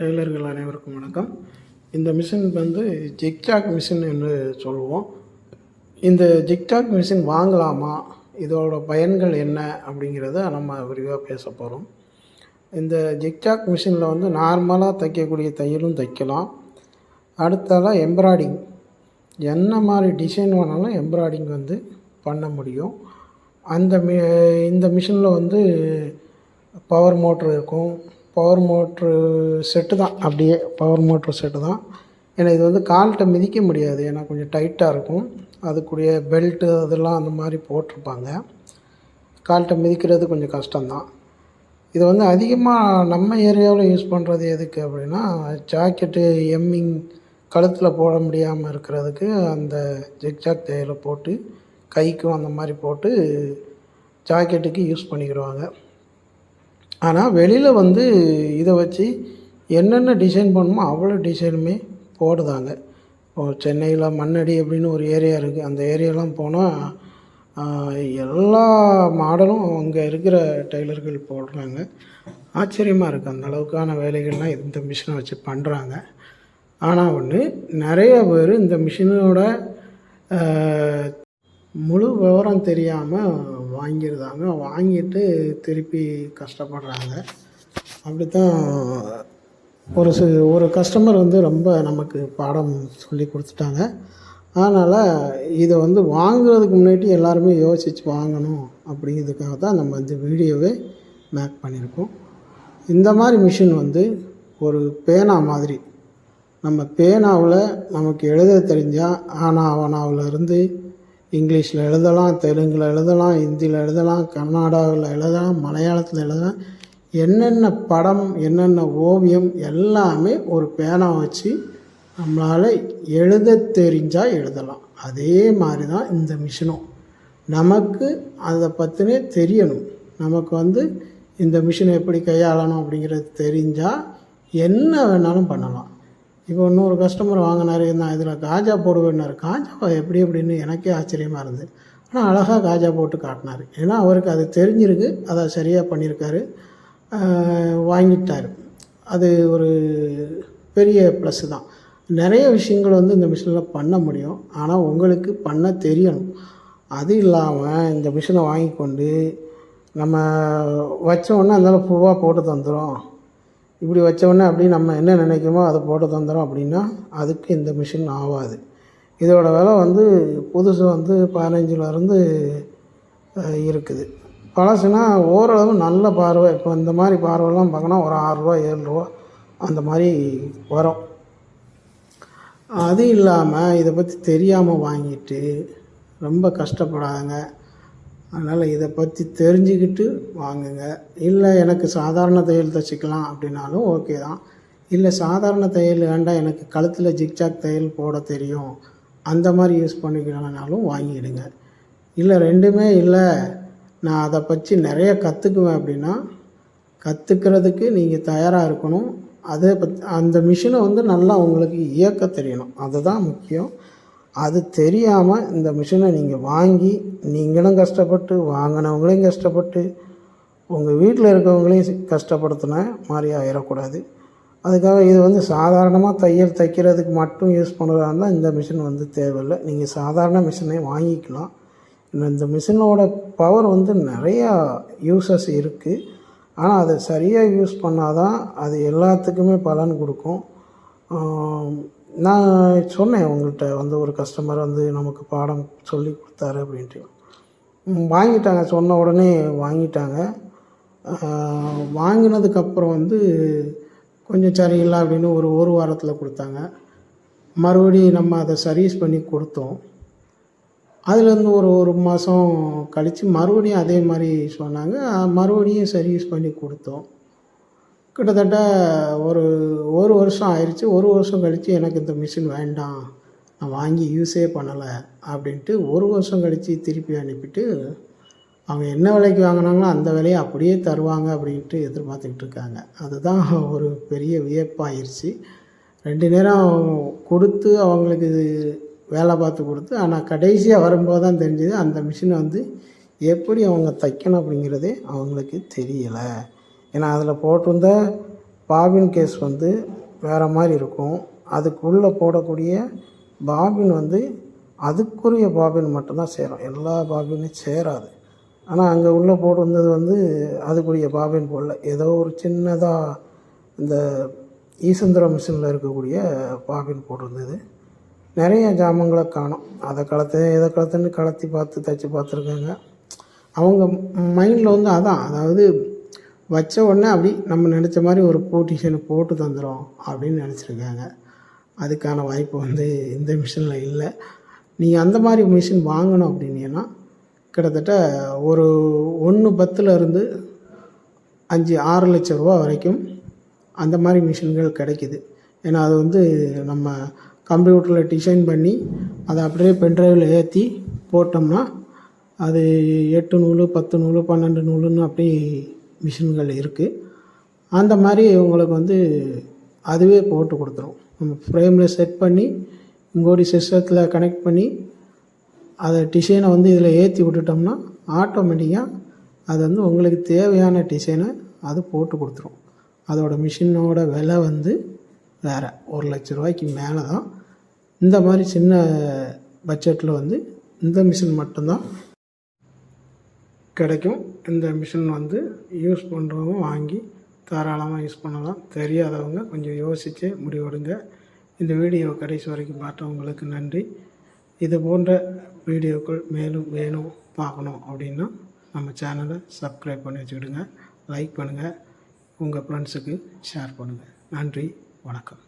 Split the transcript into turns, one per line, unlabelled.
டெய்லர்கள் அனைவருக்கும் வணக்கம். இந்த மிஷின் வந்து ஜிக்ஜாக் மிஷின் என்று சொல்லுவோம் இந்த ஜிக்ஜாக் மிஷின் வாங்கலாமா? இதோட பயன்கள் என்ன அப்படிங்கிறத நம்ம விரிவாக பேச போகிறோம் இந்த ஜிக்ஜாக் மிஷினில் வந்து நார்மலாக தைக்கக்கூடிய தையலும் தைக்கலாம். அடுத்தாலாம் எம்ப்ராய்டிங். என்ன மாதிரி டிசைன் வேணாலும் எம்ப்ராய்டிங் வந்து பண்ண முடியும். அந்த மி இந்த மிஷினில் வந்து பவர் மோட்ரு இருக்கும். பவர் மோட்ரு செட்டு தான். அப்படியே பவர் மோட்ரு செட்டு தான். ஏன்னா இது வந்து கால்கிட்ட மிதிக்க முடியாது. ஏன்னா கொஞ்சம் டைட்டாக இருக்கும். அதுக்குரிய பெல்ட்டு அதெல்லாம் அந்த மாதிரி போட்டிருப்பாங்க. கால்கிட்ட மிதிக்கிறது கொஞ்சம் கஷ்டம்தான். இது வந்து அதிகமாக நம்ம ஏரியாவில் யூஸ் பண்ணுறது எதுக்கு அப்படின்னா ஜாக்கெட்டு எம்மிங் கழுத்தில் போட முடியாமல் இருக்கிறதுக்கு அந்த ஜிக்ஜாக் தேயிலை போட்டு கைக்கும் அந்த மாதிரி போட்டு ஜாக்கெட்டுக்கு யூஸ் பண்ணிக்கிடுவாங்க. ஆனால் வெளியில் வந்து இதை வச்சு என்னென்ன டிசைன் பண்ணணுமோ அவ்வளோ டிசைனுமே போடுதாங்க இப்போ சென்னையில் மண்ணடி அப்படின்னு ஒரு ஏரியா இருக்குது அந்த ஏரியாலாம் போனால் எல்லா மாடலும் அங்கே இருக்கிற டெய்லர்கள் போடுறாங்க. ஆச்சரியமாக இருக்குது அந்த அளவுக்கான வேலைகள்லாம் இந்த மிஷினை வச்சு பண்ணுறாங்க ஆனால் ஒன்று நிறைய பேர் இந்த மிஷினோட முழு விவரம் தெரியாமல் வாங்கியிருந்தாங்க வாங்கிட்டு திருப்பி கஷ்டப்படுறாங்க. அப்படி தான் ஒரு சி ஒரு கஸ்டமர் வந்து ரொம்ப நமக்கு பாடம் சொல்லி கொடுத்துட்டாங்க. அதனால் இதை வந்து வாங்குறதுக்கு முன்னாடி எல்லாருமே யோசித்து வாங்கணும் அப்படிங்கிறதுக்காக தான் நம்ம இந்த வீடியோவே மேக் பண்ணியிருக்கோம். இந்த மாதிரி மிஷின் வந்து ஒரு பேனா மாதிரி. நம்ம பேனாவில் நமக்கு எழுத தெரிஞ்சால் ஆனா அவனாவில் இருந்து இங்கிலீஷில் எழுதலாம் தெலுங்கில் எழுதலாம் ஹிந்தியில் எழுதலாம் கன்னடாவில் எழுதலாம் மலையாளத்தில் எழுதலாம். என்னென்ன படம் என்னென்ன ஓவியம் எல்லாமே ஒரு பேனா வச்சு நம்மளால் எழுத தெரிஞ்சால் எழுதலாம். அதே மாதிரி தான் இந்த மிஷினும். நமக்கு அதை பற்றினே தெரியணும். நமக்கு வந்து இந்த மிஷினை எப்படி கையாளணும் அப்படிங்கிறது தெரிஞ்சால் என்ன வேணாலும் பண்ணலாம். இப்போ இன்னொரு கஸ்டமர் வாங்கினாரு நான் இதில் காஜா போடுவேன்னாரு. காஜாவா எப்படி அப்படின்னு எனக்கே ஆச்சரியமாக இருந்தது. ஆனால் அழகாக காஜா போட்டு காட்டினார். ஏன்னா அவருக்கு அது தெரிஞ்சிருக்கு. அதை சரியாக பண்ணியிருக்காரு. வாங்கிட்டார். அது ஒரு பெரிய ப்ளஸ்ஸு தான். நிறைய விஷயங்கள் வந்து இந்த மிஷினில் பண்ண முடியும். ஆனால் உங்களுக்கு பண்ண தெரியணும். அது இல்லாமல் இந்த மிஷினை வாங்கி கொண்டு நம்ம வச்ச உடனே அந்தாலும் பூவாக போட்டு தந்துடும் இப்படி வச்சவொடனே அப்படி நம்ம என்ன நினைக்கிறோமோ அதை போட்டு தந்துடும் அப்படின்னா அதுக்கு இந்த மிஷின் ஆகாது இதோட விலை வந்து புதுசு வந்து பதினஞ்சுலேருந்து இருக்குது. பழசுனா ஓரளவு நல்ல பார்வை. இப்போ இந்த மாதிரி பார்வைலாம் பார்க்கணும் ஒரு ஆறுரூவா ஏழ்ரூவா அந்த மாதிரி வரும். அது இல்லாமல் இதை பற்றி தெரியாமல் வாங்கிட்டு ரொம்ப கஷ்டப்படாதங்க. அதனால் இதை பற்றி தெரிஞ்சுக்கிட்டு வாங்குங்க. இல்லை எனக்கு சாதாரண தையல் தைச்சிக்கலாம் அப்படின்னாலும் ஓகே தான். இல்லை சாதாரண தையல் வேண்டாம் எனக்கு கழுத்தில் ஜிக்ஜாக் தையல் போட தெரியும். அந்த மாதிரி யூஸ் பண்ணிக்கலனாலும் வாங்கிடுங்க. இல்லை ரெண்டுமே இல்லை நான் அதை பற்றி நிறைய கற்றுக்குவேன் அப்படின்னா கற்றுக்கிறதுக்கு நீங்கள் தயாராக இருக்கணும். அதை பத் அந்த மிஷினை வந்து நல்லா உங்களுக்கு இயக்க தெரியணும். அதுதான் முக்கியம். அது தெரியாமல் இந்த மிஷினை நீங்கள் வாங்கி நீங்களும் கஷ்டப்பட்டு வாங்கினவங்களையும் கஷ்டப்பட்டு உங்கள் வீட்டில் இருக்கவங்களையும் கஷ்டப்படுத்தின மாதிரி ஆயிடக்கூடாது அதுக்காக இது வந்து சாதாரணமாக தையல் தைக்கிறதுக்கு மட்டும் யூஸ் பண்ணுறதா இருந்தால் இந்த மிஷின் வந்து தேவையில்லை. நீங்கள் சாதாரண மிஷினே வாங்கிக்கலாம். இந்த மிஷினோட பவர் வந்து நிறையா யூசஸ் இருக்குது ஆனால் அதை சரியாக யூஸ் பண்ணால் தான் அது எல்லாத்துக்குமே பலன் கொடுக்கும். நான் சொன்னேன் உங்கள்கிட்ட வந்து ஒரு கஸ்டமர் வந்து நமக்கு பாடம் சொல்லி கொடுத்தாரு அப்படின்ட்டு. வாங்கிட்டாங்க. சொன்ன உடனே வாங்கிட்டாங்க. வாங்கினதுக்கப்புறம் வந்து கொஞ்சம் சரியில்லை அப்படின்னு ஒரு ஒரு வாரத்தில் கொடுத்தாங்க. மறுபடியும் நம்ம அதை சர்வீஸ் பண்ணி கொடுத்தோம். அதுலேருந்து ஒரு ஒரு மாதம் கழித்து மறுபடியும் அதே மாதிரி சொன்னாங்க. மறுபடியும் சர்வீஸ் பண்ணி கொடுத்தோம். கிட்டத்தட்ட ஒரு ஒரு வருஷம் ஆயிடுச்சு ஒரு வருஷம் கழித்து எனக்கு இந்த மிஷின் வேண்டாம். நான் வாங்கி யூஸே பண்ணலை அப்படின்ட்டு ஒரு வருஷம் கழித்து திருப்பி அனுப்பிட்டு அவங்க என்ன விலைக்கு வாங்கினாங்களோ அந்த விலையை அப்படியே தருவாங்க அப்படின்ட்டு எதிர்பார்த்துக்கிட்டு இருக்காங்க. அதுதான் ஒரு பெரிய வியப்பாயிருச்சு. ரெண்டு நேரம் கொடுத்து அவங்களுக்கு வேலை பார்த்து கொடுத்து ஆனால் கடைசியாக வரும்போது தான் தெரிஞ்சது அந்த மிஷினை வந்து எப்படி அவங்க தைக்கணும் அப்படிங்கிறதே அவங்களுக்கு தெரியலை. ஏன்னா அதில் போட்டிருந்த பாபின் கேஸ் வந்து வேறு மாதிரி இருக்கும். அதுக்குள்ளே போடக்கூடிய பாபின் வந்து அதுக்குரிய பாபின் மட்டும்தான் சேரும். எல்லா பாபினும் சேராது. ஆனால் அங்கே உள்ளே போட்டிருந்தது வந்து அதுக்குரிய பாபின் போடல. ஏதோ ஒரு சின்னதாக இந்த ஈசந்திர மிஷினில் இருக்கக்கூடிய பாபின் போட்டிருந்தது. நிறைய ஜாமங்களை காணும். அதை கலத்து இதை கலத்துன்னு கலத்தி பார்த்து தைச்சி பார்த்துருக்காங்க. அவங்க மைண்டில் வந்து அதான் அதாவது வச்ச உடனே அப்படி நம்ம நினச்ச மாதிரி ஒரு போட்டிஷனை போட்டு தந்துடும் அப்படின்னு நினச்சிருக்காங்க. அதுக்கான வாய்ப்பு வந்து இந்த மிஷினில் இல்லை. நீங்கள் அந்த மாதிரி மிஷின் வாங்கணும் அப்படின்னீங்கன்னா கிட்டத்தட்ட ஒரு ஒன்று பத்தில் இருந்து அஞ்சு ஆறு லட்ச ரூபா வரைக்கும் அந்த மாதிரி மிஷின்கள் கிடைக்குது. ஏன்னா அது வந்து நம்ம கம்ப்யூட்டரில் டிசைன் பண்ணி அதை அப்படியே பென்ட்ரைவில் ஏற்றி போட்டோம்னா அது எட்டு நூல் பத்து நூல் பன்னெண்டு நூலுன்னு அப்படி மிஷின்கள் இருக்குது அந்த மாதிரி உங்களுக்கு வந்து அதுவே போட்டு கொடுத்துரும். நம்ம ஃப்ரேமில் செட் பண்ணி இங்கோடி சிஸ்டத்தில் கனெக்ட் பண்ணி அதை டிசைனை வந்து இதில் ஏற்றி விட்டுட்டோம்னா ஆட்டோமேட்டிக்காக அது வந்து உங்களுக்கு தேவையான டிசைனை அது போட்டு கொடுத்துரும். அதோட மிஷினோட விலை வந்து வேறு. ஒரு லட்ச ரூபாய்க்கு மேலே தான் இந்த மாதிரி சின்ன பட்ஜெட்டில் வந்து இந்த மிஷின் மட்டும்தான் கிடைக்கும். இந்த மிஷின் வந்து யூஸ் பண்ணுறவங்க வாங்கி தாராளமாக யூஸ் பண்ணலாம். தெரியாதவங்க கொஞ்சம் யோசித்து முடிவெடுங்க. இந்த வீடியோ கடைசி வரைக்கும் பார்த்தவங்களுக்கு நன்றி. இது போன்ற வீடியோக்கள் மேலும் வேணும் பார்க்கணும் அப்படின்னா நம்ம சேனலை சப்ஸ்கிரைப் பண்ணி வச்சுக்கிடுங்க. லைக் பண்ணுங்கள் உங்கள் ஃப்ரெண்ட்ஸுக்கு ஷேர் பண்ணுங்கள் நன்றி. வணக்கம்.